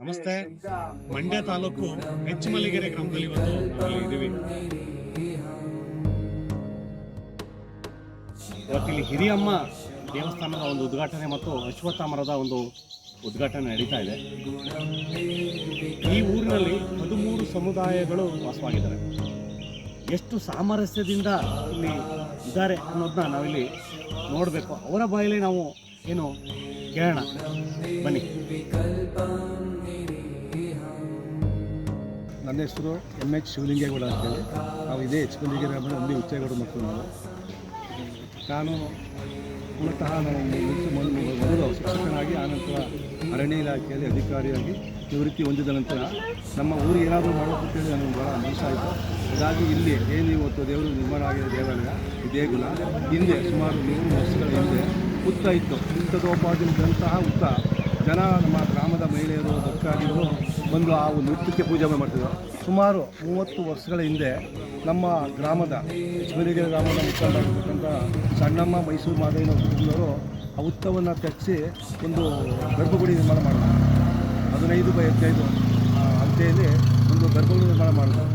ನಮಸ್ತೆ. ಮಂಡ್ಯ ತಾಲೂಕು ಹೆಚ್ಚಮಲ್ಲಿಗೆರೆ ಗ್ರಾಮದಲ್ಲಿ ಇವತ್ತು ಇದ್ದೀವಿ. ಇವತ್ತಿಲ್ಲಿ ಹಿರಿಯಮ್ಮ ದೇವಸ್ಥಾನದ ಒಂದು ಉದ್ಘಾಟನೆ ಮತ್ತು ಅಶ್ವತ್ಥ ಮರದ ಒಂದು ಉದ್ಘಾಟನೆ ನಡೀತಾ ಇದೆ. ಈ ಊರಿನಲ್ಲಿ ಹದಿಮೂರು ಸಮುದಾಯಗಳು ವಾಸವಾಗಿದ್ದಾರೆ. ಎಷ್ಟು ಸಾಮರಸ್ಯದಿಂದ ಇಲ್ಲಿ ಇದ್ದಾರೆ ಅನ್ನೋದನ್ನ ನಾವಿಲ್ಲಿ ನೋಡಬೇಕು. ಅವರ ಬಾಯಲ್ಲಿ ನಾವು ಏನು ಕೇಳೋಣ. ಬನ್ನಿ. ನನ್ನ ಹೆಸರು ಎಂ ಎಚ್ ಶಿವಲಿಂಗೇಗೌಡ ಅಂತೇಳಿ. ನಾವು ಇದೇ ಎಚ್ ಪಲ್ಲಿಗೆ ಗ್ರಾಮದ ಅಂಬಿ ಉಚ್ಚೇಗೌಡ ಮಕ್ಕಳು ನಾವು. ನಾನು ಮೂಲತಃ ನಾನು ಮೊದಲು ಶಿಕ್ಷಕನಾಗಿ, ಆನಂತರ ಅರಣ್ಯ ಇಲಾಖೆಯಲ್ಲಿ ಅಧಿಕಾರಿಯಾಗಿ ನಿವೃತ್ತಿ ಹೊಂದಿದ ನಂತರ ನಮ್ಮ ಊರು ಏನಾದರೂ ಮಾಡಬೇಕು ಅಂತೇಳಿ ನನಗೆ ಭಾಳ ಮನಸ್ಸಾಯಿತು. ಹಾಗಾಗಿ ಇಲ್ಲಿ ಏನು ಇವತ್ತು ದೇವರು ನಿರ್ಮಾಣ ಆಗಿರೋ ದೇವಾಲಯ ದೇಗುಲ ಹಿಂದೆ ಸುಮಾರು ನೂರು ವರ್ಷಗಳ ಹಿಂದೆ ಹುತ್ತ ಇತ್ತು. ಇಂಥದೋಪಾದಿದಂತಹ ಹುತ್ತ ಜನ ನಮ್ಮ ಗ್ರಾಮದ ಮಹಿಳೆಯರು, ಭಕ್ತಾದಿಗಳು ಬಂದು ಆ ಒಂದು ನೃತ್ಯಕ್ಕೆ ಪೂಜೆ ಮಾಡ್ತಿದ್ರು. ಸುಮಾರು ಮೂವತ್ತು ವರ್ಷಗಳ ಹಿಂದೆ ನಮ್ಮ ಗ್ರಾಮದ ಚಿಕ್ಕಮಗಳೂರು ಗ್ರಾಮದ ಮುಖಂಡರಾಗಿರ್ತಕ್ಕಂಥ ಸಣ್ಣಮ್ಮ ಮೈಸೂರು ಮಾದೇವಿನ ಕುಟುಂಬದವರು ಆ ಹುತ್ತವನ್ನು ತೆಗೆಸಿ ಒಂದು ಗರ್ಭಗುಡಿ ನಿರ್ಮಾಣ ಮಾಡಿದ್ರು. ಹದಿನೈದು ಬೈ ಹದಿನೈದು ಅಂತೆಯಲ್ಲಿ ಒಂದು ಗರ್ಭಗುಡಿ ನಿರ್ಮಾಣ ಮಾಡಿದ್ರು.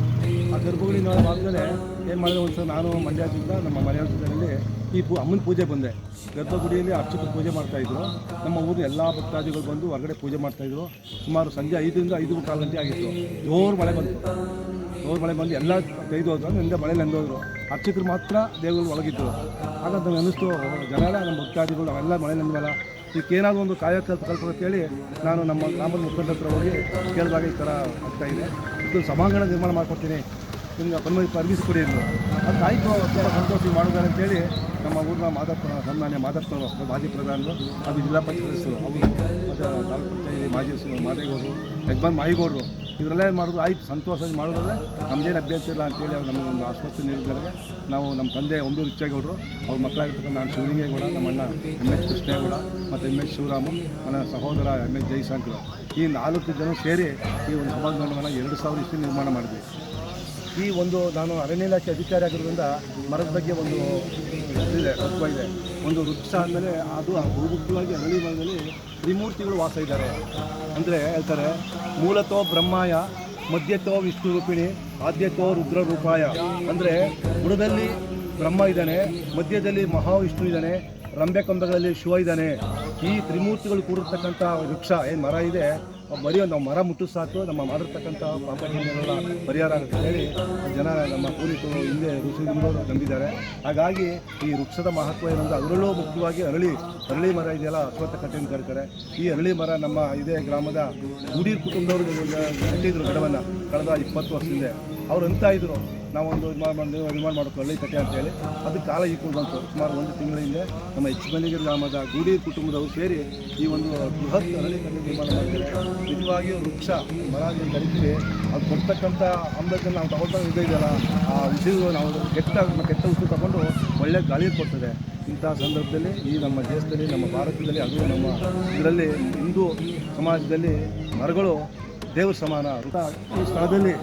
ಗರ್ಭಗುಡಿ ಮಾಡಿದ್ಮೇಲೆ ಏನು ಮಾಡಿದೆ ಒಂದು ನಾನು ಮಂಡ್ಯದಿಂದ ನಮ್ಮ ಮನೆಯಲ್ಲಿ ಈ ಪೂ ಅಮ್ಮನ ಪೂಜೆ ಬಂದೆ. ಗರ್ಭಗುಡಿಯಲ್ಲಿ ಅರ್ಚಕ ಪೂಜೆ ಮಾಡ್ತಾಯಿದ್ರು ನಮ್ಮ ಊರಿನ ಎಲ್ಲ ಭಕ್ತಾದಿಗಳು ಬಂದು ಹೊರಗಡೆ ಪೂಜೆ ಮಾಡ್ತಾಯಿದ್ರು ಸುಮಾರು ಸಂಜೆ ಐದರಿಂದ ಐದು ಕಾಲು ಗಂಟೆ ಆಗಿತ್ತು. ಜೋರು ಮಳೆ ಬಂತು. ಜೋರು ಮಳೆ ಬಂದು ಎಲ್ಲ ತೆಗೆದು ಹೋದ್ರು. ಹಿಂದೆ ಮಳೆ ನೆಂದೋದ್ರು ಅರ್ಚಕರು ಮಾತ್ರ ದೇವರು ಒಳಗಿದ್ರು. ಹಾಗಂತ ನಮ್ಗೆ ಅನ್ನಿಸ್ತು ಜನ ನಮ್ಮ ಭಕ್ತಾದಿಗಳು ನಾವೆಲ್ಲ ಮಳೆ ನೆಂದ ಇದಕ್ಕೇನಾದರೂ ಒಂದು ಕಾಯಕಲ್ಪ ಕಲ್ಪ ಅಂತೇಳಿ ನಾನು ನಮ್ಮ ಗ್ರಾಮದ ಮುಖಂಡ ಹತ್ರ ಹೋಗಿ ಕೇಳಿದಾಗ ಈ ಥರ ಆಗ್ತಾಯಿದೆ ಇದೆ. ಇದು ಸಭಾಂಗಣ ನಿರ್ಮಾಣ ಮಾಡ್ಕೊಡ್ತೀನಿ. ನಿಮ್ಗೆ ಬಂದು ಪರ್ಮಿಸ್ ಕೊಡಿ ಅಂದರು ಅದು ಆಯಿತು, ತುಂಬ ಸಂತೋಷ ಮಾಡಿದ್ದಾರೆ ಅಂತೇಳಿ ನಮ್ಮ ಊರಿನ ಮಾದಪ್ಪ ಸನ್ಮಾನ್ಯ ಮಾದಪ್ಪನವರು ಮಾಜಿ ಪ್ರಧಾನರು ಅದು ಜಿಲ್ಲಾ ಪಂಚಾಯತ್ ಅವರು ತಾಲೂಕು ಪಂಚಾಯತಿ ಮಾಜಿ ಮಾದೇಗೌಡರು, ಯಜಮಾನ್ ಮಾಯಿಗೌಡರು ಇವರೆಲ್ಲ ಏನು ಮಾಡೋದು ಆಯ್ತು ಸಂತೋಷವಾಗಿ ಮಾಡೋದ್ರೆ ನಮ್ದೇನು ಅಭ್ಯಾಸ ಇಲ್ಲ ಅಂತೇಳಿ ಅವ್ರು ನಮಗೆ ಒಂದು ಆಶ್ವಾಸನೆ ನೀಡಿದ್ದಾರೆ. ನಾವು ನಮ್ಮ ತಂದೆ ಒಂದು ರಿಚ್ಚೇಗೌಡರು ಅವ್ರ ಮಕ್ಕಳಾಗಿರ್ತಕ್ಕಂಥ ನಾನು ಶಿವಲಿಂಗೇಗೌಡ, ನಮ್ಮ ಅಣ್ಣ ಎಂ ಎಚ್ ಕೃಷ್ಣೇಗೌಡ, ಮತ್ತು ಎಂ ಎಚ್ ಶಿವರಾಮು, ನನ್ನ ಸಹೋದರ ಎಂ ಎಚ್ ಜಯಶಂಕರ್ ಈ ನಾಲ್ಕು ಜನ ಸೇರಿ ಈ ಒಂದು ಸಭಾಂಗಣವನ್ನು ಎರಡು ಸಾವಿರ ಇಷ್ಟು ನಿರ್ಮಾಣ ಮಾಡಿದ್ವಿ. ಈ ಒಂದು ನಾನು ಅರಣ್ಯ ಇಲಾಖೆ ಅಧಿಕಾರಿ ಆಗಿರೋದ್ರಿಂದ ಮರದ ಬಗ್ಗೆ ಒಂದು ಇದೆ, ತತ್ವ ಇದೆ. ಒಂದು ವೃಕ್ಷ ಆದಮೇಲೆ ಅದು ಮುಖ್ಯವಾಗಿ ಅರಳಿ ಮರದಲ್ಲಿ ತ್ರಿಮೂರ್ತಿಗಳು ವಾಸ ಇದ್ದಾರೆ. ಅಂದರೆ ಹೇಳ್ತಾರೆ, ಮೂಲತೋ ಬ್ರಹ್ಮಾಯ, ಮಧ್ಯತೋ ವಿಷ್ಣು ರೂಪಿಣಿ ಆದ್ಯತೋ ರುದ್ರ ರೂಪಾಯ ಅಂದರೆ ಬುಡದಲ್ಲಿ ಬ್ರಹ್ಮ ಇದ್ದಾನೆ, ಮಧ್ಯದಲ್ಲಿ ಮಹಾವಿಷ್ಣು ಇದ್ದಾನೆ ರಂಬೆ ಕೊಂಬೆಗಳಲ್ಲಿ ಶಿವ ಇದ್ದಾನೆ. ಈ ತ್ರಿಮೂರ್ತಿಗಳು ಕೂಡಿರ್ತಕ್ಕಂಥ ವೃಕ್ಷ, ಏನು ಮರ ಇದೆ ಮರಿ ನಾವು ಮರ ಮುಟ್ಟು ಸಾಕು, ನಮ್ಮ ಮಾಡಿರ್ತಕ್ಕಂಥ ಪಾಪಪುಣ್ಯಗಳ ಪರಿಹಾರ ಆಗುತ್ತೆ ಹೇಳಿ ಜನ ನಮ್ಮ ಪೂರ್ವಿಕರು ಹಿಂದೆ ಋಷಿಗಳು ನಂಬಿದ್ದಾರೆ ಹಾಗಾಗಿ ಈ ವೃಕ್ಷದ ಮಹತ್ವ ಏನಂದ್ರೆ ಅದರಲ್ಲೂ ಮುಖ್ಯವಾಗಿ ಅರಳಿ ಅರಳಿ ಮರ ಇದೆಯಲ್ಲ, ಅಶ್ವತ್ಥ ಕಟ್ಟೆ ಅಂತ ಕರೀತಾರೆ ಈ ಅರಳಿ ಮರ ನಮ್ಮ ಇದೇ ಗ್ರಾಮದ ಗುಡಿ ಕುಟುಂಬದವರು ಕಟ್ಟಿದ್ರು ಗಿಡವನ್ನು, ಕಳೆದ ಇಪ್ಪತ್ತು ವರ್ಷದಿಂದ. ಅವ್ರು ಅಂತ ಇದ್ರು? ನಾವೊಂದು ಇದು ಮಾಡಿ ಹಳ್ಳಿ ಕಟ್ಟೆ ಅಂತ ಹೇಳಿ ಅದಕ್ಕೆ ಕಾಲ ಇಟ್ಕೊಂಡು ಬಂತು. ಸುಮಾರು ಒಂದು ತಿಂಗಳ ಹಿಂದೆ ನಮ್ಮ ಮಲ್ಲಿಗೆ ಗ್ರಾಮದ ಗೂಡಿ ಕುಟುಂಬದವರು ಸೇರಿ ಈ ಒಂದು ಬೃಹತ್ ಕಟ್ಟೆ ನಿರ್ಮಾಣ ಮಾಡ್ತಾರೆ ನಿಜವಾಗಿಯೂ ವೃಕ್ಷ, ಮರ ಕರಿತೀವಿ ಅದು ಕೊಡ್ತಕ್ಕಂಥ ಅಮೃತನ ನಾವು ತಗೊಳ್ತಾ ಇದೆ ಇದೆಯಲ್ಲ, ಆ ಉಸಿರು ನಾವು ಕೆಟ್ಟ ಕೆಟ್ಟ ಉಸಿರು ತಗೊಂಡು ಒಳ್ಳೆ ಗಾಳಿ ಕೊಡ್ತದೆ. ಇಂಥ ಸಂದರ್ಭದಲ್ಲಿ ಈ ನಮ್ಮ ದೇಶದಲ್ಲಿ, ನಮ್ಮ ಭಾರತದಲ್ಲಿ ಅದು ನಮ್ಮ ಇದರಲ್ಲಿ, ಹಿಂದೂ ಸಮಾಜದಲ್ಲಿ ಮರಗಳು ದೇವ್ರ ಸಮಾನ. ಅಂತ ಈ ಸ್ಥಳದಲ್ಲಿ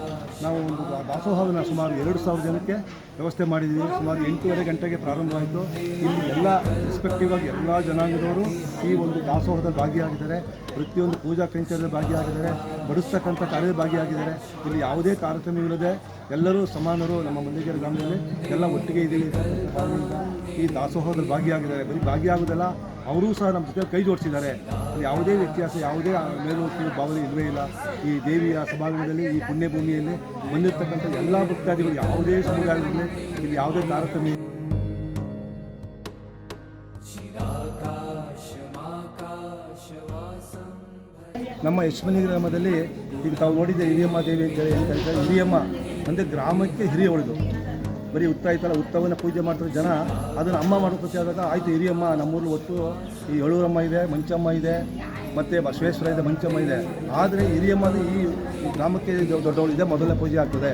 ನಾವು ಒಂದು ದಾಸೋಹವನ್ನು ಸುಮಾರು ಎರಡು ಸಾವಿರ ಜನಕ್ಕೆ ವ್ಯವಸ್ಥೆ ಮಾಡಿದ್ದೀವಿ. ಸುಮಾರು ಎಂಟೂವರೆ ಗಂಟೆಗೆ ಪ್ರಾರಂಭವಾಯಿತು. ಇಲ್ಲಿ ಎಲ್ಲ ರೆಸ್ಪೆಕ್ಟಿವ್ ಆಗಿ ಎಲ್ಲ ಜನಾಂಗದವರು ಈ ಒಂದು ದಾಸೋಹದ ಭಾಗಿಯಾಗಿದ್ದಾರೆ. ಪ್ರತಿಯೊಂದು ಪೂಜಾ ಕೈಂಕರ್ಯದಲ್ಲಿ ಭಾಗಿಯಾಗಿದ್ದಾರೆ. ಬಡಿಸ್ತಕ್ಕಂಥ ಕಾರ್ಯದ ಭಾಗಿಯಾಗಿದ್ದಾರೆ. ಇಲ್ಲಿ ಯಾವುದೇ ತಾರತಮ್ಯವಿಲ್ಲದೆ ಎಲ್ಲರೂ ಸಮಾನರು ನಮ್ಮ ಮಂದಿಗೆರೆ ಗ್ರಾಮದಲ್ಲಿ ಎಲ್ಲ ಒಟ್ಟಿಗೆ ಇದ್ದೀವಿ. ಈ ದಾಸೋಹದಲ್ಲಿ ಭಾಗಿಯಾಗಿದ್ದಾರೆ. ಬರೀ ಭಾಗಿಯಾಗೋದಲ್ಲ ಅವರೂ ಸಹ ನಮ್ಮ ಜೊತೆ ಕೈ ಜೋಡಿಸಿದ್ದಾರೆ. ಯಾವುದೇ ವ್ಯತ್ಯಾಸ, ಯಾವುದೇ ಮೇಲು ಭಾವನೆ ಇಲ್ಲವೇ ಇಲ್ಲ. ಈ ದೇವಿಯ ಸಭಾಂಗಣದಲ್ಲಿ, ಈ ಪುಣ್ಯಭೂಮಿಯಲ್ಲಿ ಬಂದಿರತಕ್ಕಂಥ ಎಲ್ಲ ಭಕ್ತಾದಿಗಳು ಯಾವುದೇ ಸಮುದಾಯದಲ್ಲಿ ಇಲ್ಲಿ ಯಾವುದೇ ತಾರತಮ್ಯ. ನಮ್ಮ ಯಶ್ಮನಿ ಗ್ರಾಮದಲ್ಲಿ ಈಗ ತಾವು ನೋಡಿದ್ದೆ ಹಿರಿಯಮ್ಮ ದೇವಿ ಅಂತ ಹೇಳಿ ಅಂತ ಇದ್ದಾರೆ ಹಿರಿಯಮ್ಮ ಅಂದರೆ ಗ್ರಾಮಕ್ಕೆ ಹಿರಿಯವಳಿದು ಬರೀ ಉತ್ತ ಐತಲ್ಲ ಉತ್ತವನ್ನು ಪೂಜೆ ಮಾಡ್ತಾರೆ ಜನ. ಅದನ್ನು ಅಮ್ಮ ಮಾಡ್ಕೊತ ಆದಾಗ ಆಯಿತು, ಹಿರಿಯಮ್ಮ, ನಮ್ಮೂರಲ್ಲಿ ಒತ್ತು ಈ ಏಳೂರಮ್ಮ ಇದೆ, ಮಂಚಮ್ಮ ಇದೆ, ಮತ್ತು ಬಸವೇಶ್ವರ ಇದೆ, ಮಂಚಮ್ಮ ಇದೆ. ಆದರೆ ಹಿರಿಯಮ್ಮ ಈ ಗ್ರಾಮಕ್ಕೆ ದೊಡ್ಡವಳಿದೆ ಮೊದಲನೇ ಪೂಜೆ ಆಗ್ತದೆ.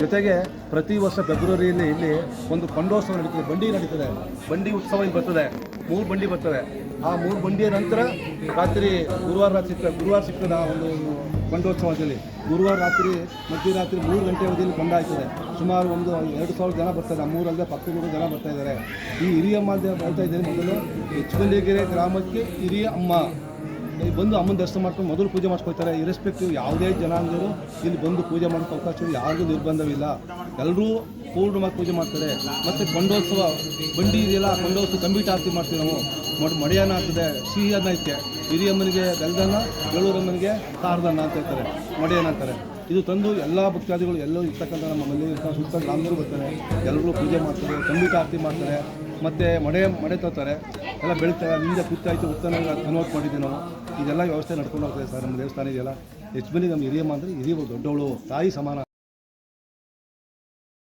ಜೊತೆಗೆ ಪ್ರತಿ ವರ್ಷ ಫೆಬ್ರವರಿಯಲ್ಲಿ ಇಲ್ಲಿ ಒಂದು ಕೊಂಡೋತ್ಸವ ನಡೀತದೆ, ಬಂಡಿ ನಡೀತದೆ, ಬಂಡಿ ಉತ್ಸವ ಇಲ್ಲಿ ಬರ್ತದೆ, ಮೂರು ಬಂಡಿ ಬರ್ತದೆ ಆ ಮೂರು ಬಂಡಿಯ ನಂತರ ರಾತ್ರಿ ಗುರುವಾರ ರಾತ್ರಿ ಗುರುವಾರ ಸಿಗ್ತದೆ ಆ ಒಂದು ಕೊಂಡೋತ್ಸವದಲ್ಲಿ ಗುರುವಾರ ರಾತ್ರಿ, ಮಧ್ಯರಾತ್ರಿ ಮೂರು ಗಂಟೆ ಅವಧಿಯಲ್ಲಿ ಕೊಂಡಾಯ್ತದೆ ಸುಮಾರು ಒಂದು ಎರಡು ಸಾವಿರ ಜನ ಬರ್ತಾರೆ ನಮ್ಮೂರಲ್ಲದೆ ಪಕ್ಕದೂರು ಜನ ಬರ್ತಾ ಇದ್ದಾರೆ. ಈ ಹಿರಿಯಮ್ಮ ಬರ್ತಾ ಇದ್ದೀನಿ, ಮೊದಲು ಹೆಚ್ಚುಗಲ್ಲಿಗೆರೆ ಗ್ರಾಮಕ್ಕೆ ಹಿರಿಯ ಅಮ್ಮ. ಇಲ್ಲಿ ಬಂದು ಅಮ್ಮನ ದರ್ಶನ ಮಾಡ್ಕೊಂಡು ಮೊದಲು ಪೂಜೆ ಮಾಡ್ಕೊಳ್ತಾರೆ ಇರೆಸ್ಪೆಕ್ಟಿವ್ ಯಾವುದೇ ಜನಾಂಗರು ಇಲ್ಲಿ ಬಂದು ಪೂಜೆ ಮಾಡೋಕ್ಕೆ ಅವಕಾಶ ಯಾರಿಗೂ ನಿರ್ಬಂಧವಿಲ್ಲ. ಎಲ್ಲರೂ ಪೂರ್ಣವಾಗಿ ಪೂಜೆ ಮಾಡ್ತಾರೆ. ಮತ್ತು ಕೊಂಡೋತ್ಸವ, ಬಂಡಿ ಇದೆಯಲ್ಲ, ಕೊಂಡೋತ್ಸವ ಕಂಬೀಟ ಆರತಿ ಮಾಡ್ತೀವಿ ನಾವು. ಮಡ್ ಮಡಿಯನ್ನ ಆಗ್ತದೆ, ಸಿಹಿ ಅನ್ನ ಐತೆ ಹಿರಿಯಮ್ಮನಿಗೆ ಬೆಲ್ದನ್ನ ಬೇಳೂರಮ್ಮನಿಗೆ ತಾರದನ್ನ ಅಂತ ಹೇಳ್ತಾರೆ ಮಡಿಯಾನ ಅಂತಾರೆ. ಇದು ತಂದು ಎಲ್ಲ ಭಕ್ತಾದಿಗಳು ಎಲ್ಲರೂ ಇರ್ತಕ್ಕಂಥ ನಮ್ಮ ಮನೆಯಲ್ಲಿ ಸುತ್ತ ಗ್ರಾಮದವರು ಬರ್ತಾರೆ. ಎಲ್ಲರೂ ಪೂಜೆ ಮಾಡ್ತಾರೆ ಕಂಬೀಟ ಆರತಿ ಮಾಡ್ತಾರೆ. ಮತ್ತು ಮಡೆ ಮಡೆ ತೋತಾರೆ ಎಲ್ಲ ಬೆಳೀತಾರೆ. ಅಲ್ಲಿಂದ ಕುತ್ತಾಯಿತು ಉತ್ತನ ಕನ್ವರ್ಟ್ ಮಾಡಿದ್ದೀವಿ ನಾವು. ಇದೆಲ್ಲ ವ್ಯವಸ್ಥೆ ನಡ್ಕೊಂಡು ಹೋಗ್ತದೆ ಸರ್. ನಮ್ಮ ದೇವಸ್ಥಾನ ಇದೆಯಲ್ಲ. ಹೆಚ್ಚು ಬನ್ನಿ ನಮ್ಮ ಹಿರಿಯಮ್ಮ ಅಂದರೆ ಹಿರಿಯ ದೊಡ್ಡವಳು, ತಾಯಿ ಸಮಾನ